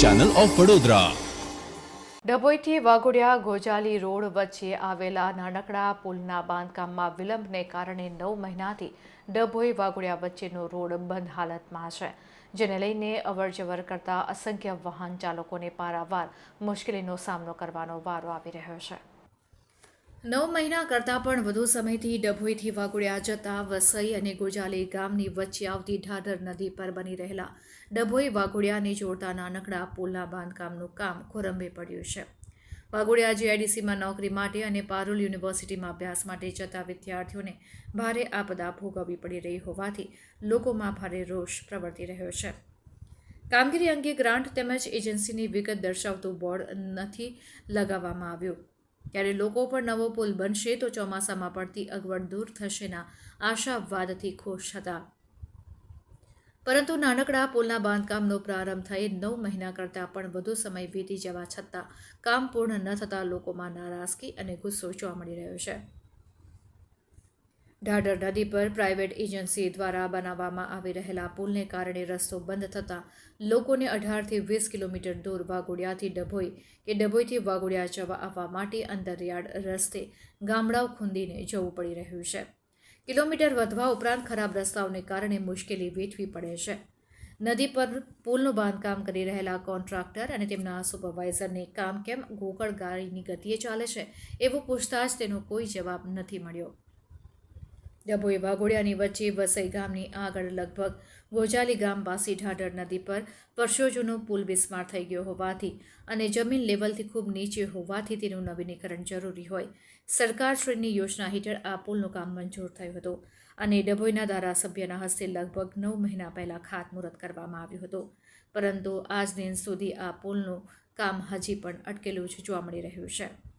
Channel of Vadodara ડભોઈથી Waghodia Gojali road વચ્ચે આવેલા નાનકડા પુલના બાંધકામમાં વિલંબને કારણે નવ મહિનાથી ડભોઈ વાઘોડિયા વચ્ચેનો રોડ બંધ હાલતમાં છે, જેને લઈને અવરજવર કરતા અસંખ્ય વાહન ચાલકોને પારાવાર મુશ્કેલીનો સામનો કરવાનો વારો આવી રહ્યો છે. નવ મહિના કરતાં પણ વધુ સમયથી ડભોઈથી વાઘોડિયા જતા વસઈ અને ગોજાલી ગામની વચ્ચે આવતી ઢાઢર નદી પર બની રહેલા ડભોઈ વાઘોડિયાને જોડતા નાનકડા પુલના બાંધકામનું કામ ખોરંભે પડ્યું છે. વાઘોડિયા જીઆઈડીસીમાં નોકરી માટે અને પારુલ યુનિવર્સિટીમાં અભ્યાસ માટે જતા વિદ્યાર્થીઓને ભારે આપદા ભોગવવી પડી રહી હોવાથી લોકોમાં ભારે રોષ પ્રવર્તી રહ્યો છે. કામગીરી અંગે ગ્રાન્ટ તેમજ એજન્સીની વિગત દર્શાવતું બોર્ડ નથી લગાવવામાં આવ્યું. ત્યારે લોકો પર નવો પુલ બનશે તો ચોમાસામાં પડતી અગવડ દૂર થશેના આશાવાદથી ખુશ હતા. પરંતુ નાનકડા પુલના બાંધકામનો પ્રારંભ થઈ નવ મહિના કરતાં પણ વધુ સમય વીતી જવા છતાં કામ પૂર્ણ ન થતાં લોકોમાં નારાજગી અને ગુસ્સો જોવા મળી રહ્યો છે. ઢાઢર નદી પર પ્રાઇવેટ એજન્સી દ્વારા બનાવવામાં આવી રહેલા પુલને કારણે રસ્તો બંધ થતાં લોકોને અઢારથી વીસ કિલોમીટર દૂર વાઘોડિયાથી ડભોઈ કે ડભોઈથી વાઘોડિયા જવા આવવા માટે અંતરિયાળ રસ્તે ગામડાઓ ખૂંદીને જવું પડી રહ્યું છે. કિલોમીટર વધવા ઉપરાંત ખરાબ રસ્તાઓને કારણે મુશ્કેલી વેઠવી પડે છે. નદી પર પુલનું બાંધકામ કરી રહેલા કોન્ટ્રાક્ટર અને તેમના સુપરવાઇઝરને કામ કેમ ગોકળ ગાડીની ગતિએ ચાલે છે, એવું પૂછતાછ તેનો કોઈ જવાબ નથી મળ્યો. ડભોઈ વાઘોડિયાની વચ્ચે વસઈ ગામની આગળ લગભગ ગોજાલી ગામ પાસે ઢાઢર નદી પર વર્ષો જૂનો પુલ બિસ્માર થઈ ગયો હોવાથી અને જમીન લેવલથી ખૂબ નીચે હોવાથી તેનું નવીનીકરણ જરૂરી હોય. સરકારશ્રીની યોજના હેઠળ આ પુલનું કામ મંજૂર થયું હતું અને ડભોઈના ધારાસભ્યના હસ્તે લગભગ નવ મહિના પહેલાં ખાતમુહૂર્ત કરવામાં આવ્યું હતું. પરંતુ આજ દિન સુધી આ પુલનું કામ હજી પણ અટકેલું જ જોવા મળી રહ્યું છે.